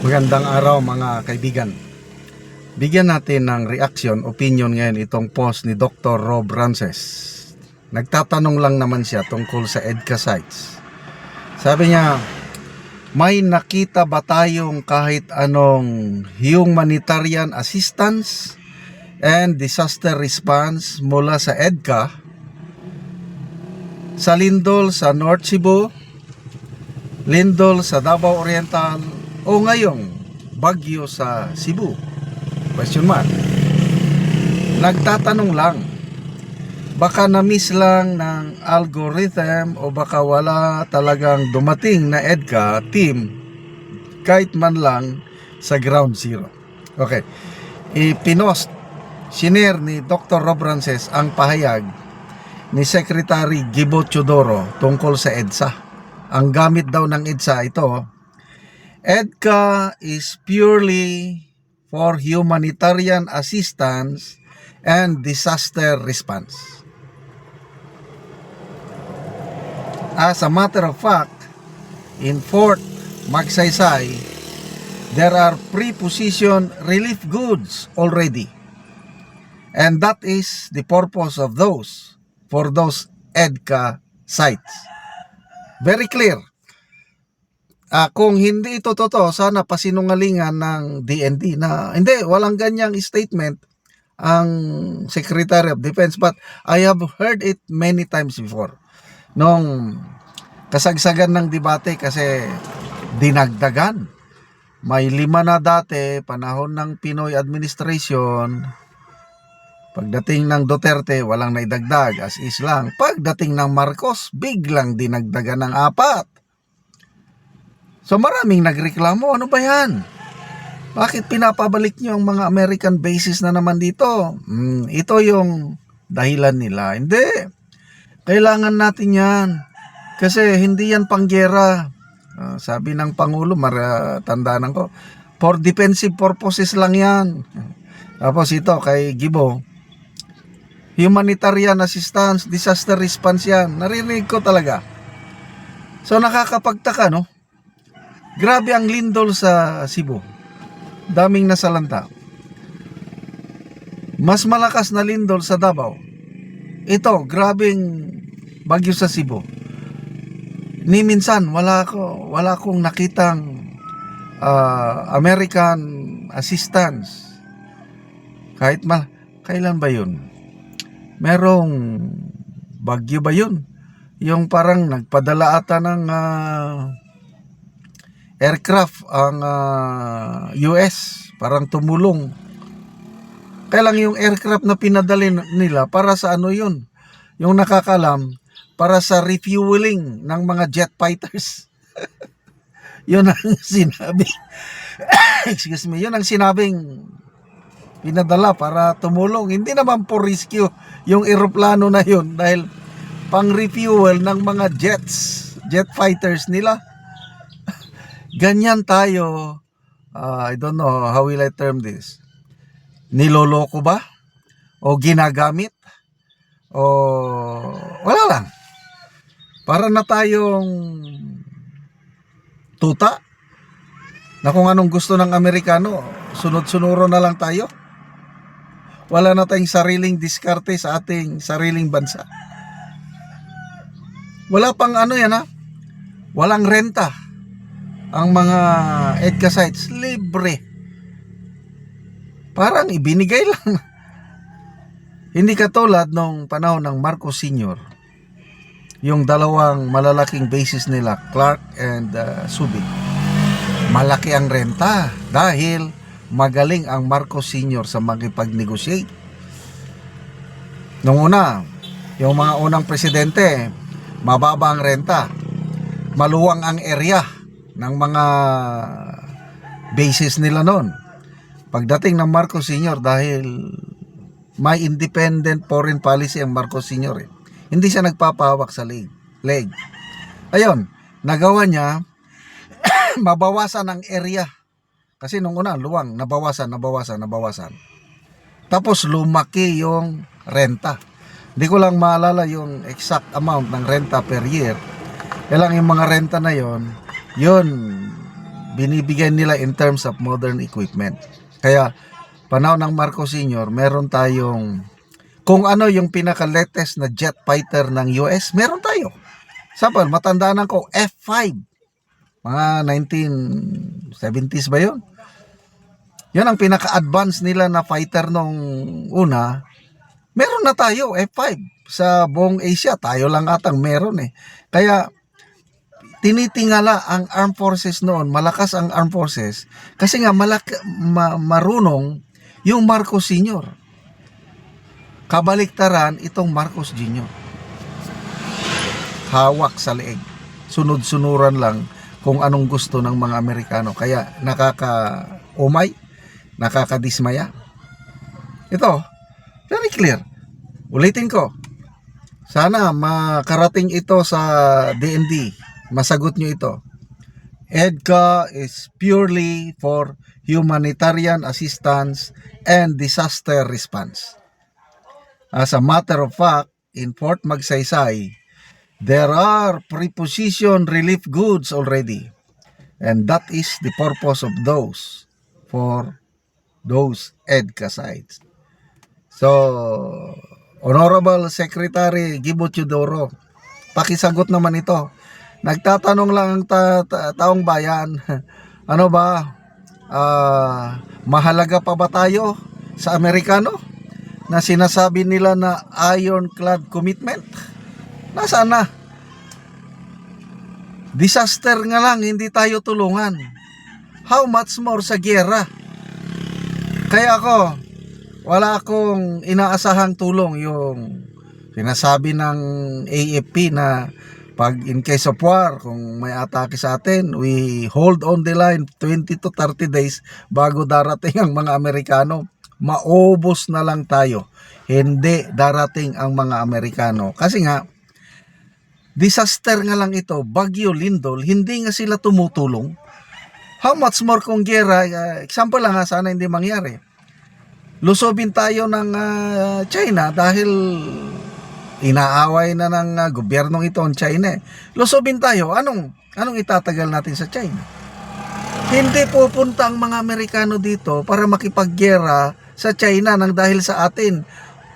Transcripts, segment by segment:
Magandang araw mga kaibigan. Bigyan natin ng reaction, opinion ngayon itong post ni Dr. Rob Rances. Nagtatanong lang naman siya tungkol sa EDCA sites. Sabi niya, may nakita ba tayong kahit anong humanitarian assistance and disaster response mula sa EDCA sa Lindol sa North Cebu, Lindol sa Davao Oriental o ngayong Bagyo sa Cebu? Question mark. Nagtatanong lang. Baka na-miss lang ng algorithm o baka wala talagang dumating na EDCA team kahit man lang sa ground zero. Okay. Ipinost, sinare ni Dr. Rob Rances ang pahayag ni Secretary Gibo Chodoro tungkol sa EDSA. Ang gamit daw ng EDSA ito, EDCA is purely for humanitarian assistance and disaster response. As a matter of fact, in Fort Magsaysay, there are pre-positioned relief goods already. And that is the purpose of those for those EDCA sites. Very clear. Ah, kung hindi ito totoo, sana pasinungalingan ng DND na hindi, walang ganyang statement ang Secretary of Defense. But I have heard it many times before. Nung kasagsagan ng debate kasi dinagdagan. May lima na dati, panahon ng Pinoy administration, Pagdating ng Duterte, walang naidagdag, as is lang. Pagdating ng Marcos, biglang dinagdagan ng apat. So maraming nagreklamo, ano ba yan? Bakit pinapabalik niyo ang mga American bases na naman dito? Hmm, ito yung dahilan nila. Hindi. Kailangan natin yan. Kasi hindi yan panggera. Ah, sabi ng Pangulo, mara, tandaan ko, for defensive purposes lang yan. Tapos ito kay Gibo, humanitarian assistance, disaster response yan. Narinig ko talaga. So nakakapagtaka, no? Grabe ang lindol sa Cebu. Daming nasalanta. Mas malakas na lindol sa Davao. Ito, grabing bagyo sa Cebu. Ni minsan, wala ko, wala akong nakitang ah, American assistance. Kahit ma, kailan ba yun? merong bagyo ba yun? Yung parang nagpadala ata ng ah, aircraft ang ah, US, parang tumulong. Kaya yung aircraft na pinadali nila para sa ano yun? Yung nakakalam, para sa refueling ng mga jet fighters. yun ang sinabi. Excuse me, yun ang sinabing pinadala para tumulong. Hindi naman po rescue yung eroplano na yun dahil pang refuel ng mga jets, jet fighters nila. Ganyan tayo. ah, I don't know how will I term this. Niloloko ba? O ginagamit? O wala lang. Para na tayong tuta na kung anong gusto ng Amerikano, sunod-sunuro na lang tayo wala na tayong sariling diskarte sa ating sariling bansa. Wala pang ano yan ha, walang renta ang mga EDCA sites, libre. Parang ibinigay lang. Hindi katulad nung panahon ng Marcos Sr., yung dalawang malalaking bases nila, Clark and uh, Subic. Malaki ang renta dahil magaling ang Marcos Sr. sa makipag-negotiate. Nung una, yung mga unang presidente, mababa ang renta. Maluwang ang area ng mga bases nila noon. Pagdating ng Marcos Sr. dahil may independent foreign policy ang Marcos Sr. Eh. Hindi siya nagpapahawak sa leg. leg. Ayun, nagawa niya mabawasan ang area kasi nung una, luwang, nabawasan, nabawasan, nabawasan. Tapos lumaki yung renta. Hindi ko lang maalala yung exact amount ng renta per year. Kaya yung mga renta na yon, yun, binibigyan nila in terms of modern equipment. Kaya panahon ng Marcos Sr., meron tayong kung ano yung pinaka-latest na jet fighter ng US, meron tayo. Sapal, matandaan ko, F5. Mga 1970s ba yun? Yun ang pinaka-advance nila na fighter nung una. Meron na tayo, F5. Sa buong Asia, tayo lang atang meron eh. Kaya, tinitingala ang armed forces noon, malakas ang armed forces, kasi nga malak ma- marunong yung Marcos Sr. Kabaliktaran itong Marcos Jr. Hawak sa leeg. Sunod-sunuran lang kung anong gusto ng mga Amerikano. Kaya nakaka-umay, nakakadismaya. Ito, very clear. Ulitin ko. Sana makarating ito sa DND. Masagot nyo ito. EDCA is purely for humanitarian assistance and disaster response. As a matter of fact, in Fort Magsaysay, there are preposition relief goods already. And that is the purpose of those for those EDCA sites. So, Honorable Secretary Gibo Teodoro, pakisagot naman ito. Nagtatanong lang ang ta- ta- taong bayan, ano ba, ah, mahalaga pa ba tayo sa Amerikano na sinasabi nila na ironclad commitment? Nasaan na? Disaster nga lang, hindi tayo tulungan. How much more sa gyera? Kaya ako, wala akong inaasahang tulong yung sinasabi ng AFP na pag in case of war, kung may atake sa atin, we hold on the line 20 to 30 days bago darating ang mga Amerikano. Maubos na lang tayo. Hindi darating ang mga Amerikano. Kasi nga, disaster nga lang ito, Bagyo Lindol, hindi nga sila tumutulong. How much more kung gera, uh, example lang ha, sana hindi mangyari. Lusobin tayo ng ah, China dahil inaaway na ng ah, gobyernong ito ang China. eh. Lusobin tayo, anong, anong itatagal natin sa China? Hindi pupunta ang mga Amerikano dito para makipaggera sa China nang dahil sa atin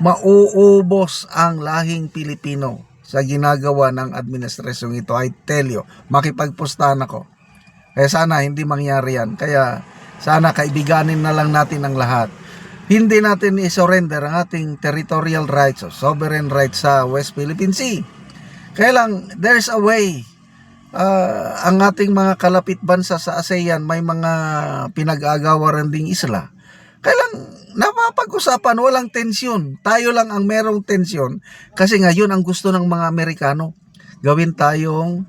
mauubos ang lahing Pilipino sa ginagawa ng administrasyong ito. I tell you, makipagpustahan ako. Kaya sana hindi mangyari yan. Kaya sana kaibiganin na lang natin ang lahat. Hindi natin i-surrender ang ating territorial rights o sovereign rights sa West Philippine Sea. Kaya lang, there's a way. Ah, ang ating mga kalapit bansa sa ASEAN may mga pinag-agawaran ding isla. Kaya lang, napapag-usapan, walang tensyon. Tayo lang ang merong tensyon kasi ngayon ang gusto ng mga Amerikano. Gawin tayong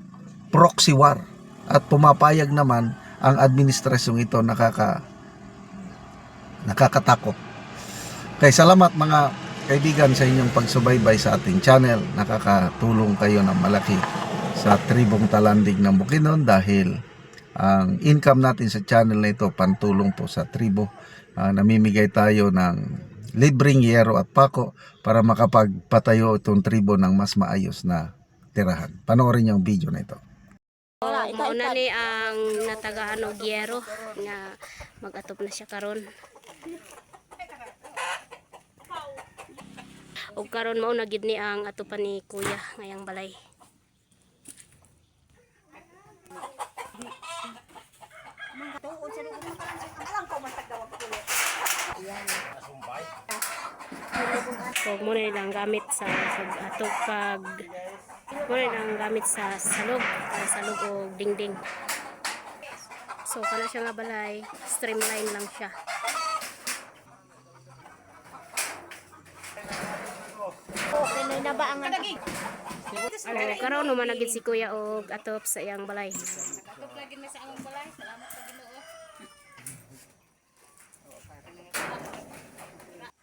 proxy war at pumapayag naman ang administrasyong ito nakaka nakakatakot. Kaya salamat mga kaibigan sa inyong pagsubaybay sa ating channel. Nakakatulong kayo ng malaki sa tribong talandig ng Bukidnon dahil ang income natin sa channel na ito pantulong po sa tribo. Ah, namimigay tayo ng libreng yero at pako para makapagpatayo itong tribo ng mas maayos na tirahan. Panoorin niyo ang video na ito. Oh, mauna ni ang natagaan og yero nga mag-atop na siya karon. Og karon mao na gid ni ang atupan ni Kuya ngayang balay. So, muna lang gamit sa pag-atop kag muna lang gamit sa salog para salog o dingding. So, kana siya nga balay, streamline lang siya. So, karon naman nagid si Kuya og atop sa iyang balay.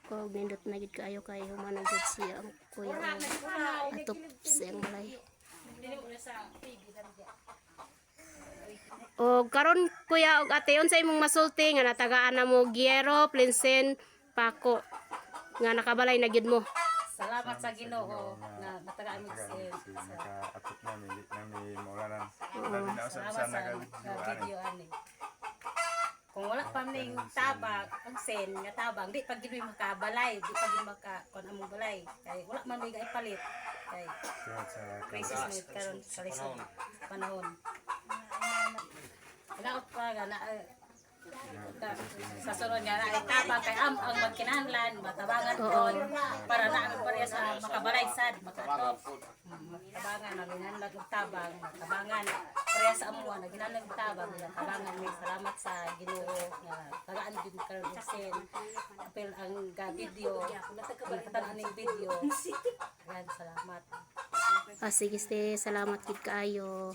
Kog nindot na gid kaayo kay human na gid siya ang Kuya og atop sa iyang balay. O karon kuya og ate unsa imong masulti nga natagaan na mo Giero, Plinsen, Pako nga nakabalay na gyud mo. Salamat sa Ginoo nga natagaan mo si nakaatot na mi nami maulanan. Oo. Labi na usab sa Salamat sa naka-video sa ani. video ani. ning tabang, ang sen nga tabang, di pag ginoy makabalay, di pag ginoy maka kon among balay. Kay wala man may ipalit. Kay crisis na yun karon sa lisod panahon. Wala pa nga na eh, sa sunod nga na ay tabang kay am ang magkinahanglan matabangan kon para na ang pareha sa makabalay sad makatok. Tabangan na ginanlag tabang, tabangan pareha sa amuan na ginanlag tabang, tabangan may salamat sa Ginoo nga tagaan og sen. Apel ang ga video, ang nakatan ning video. Yan salamat. Ah, sige, ste, salamat gid kaayo.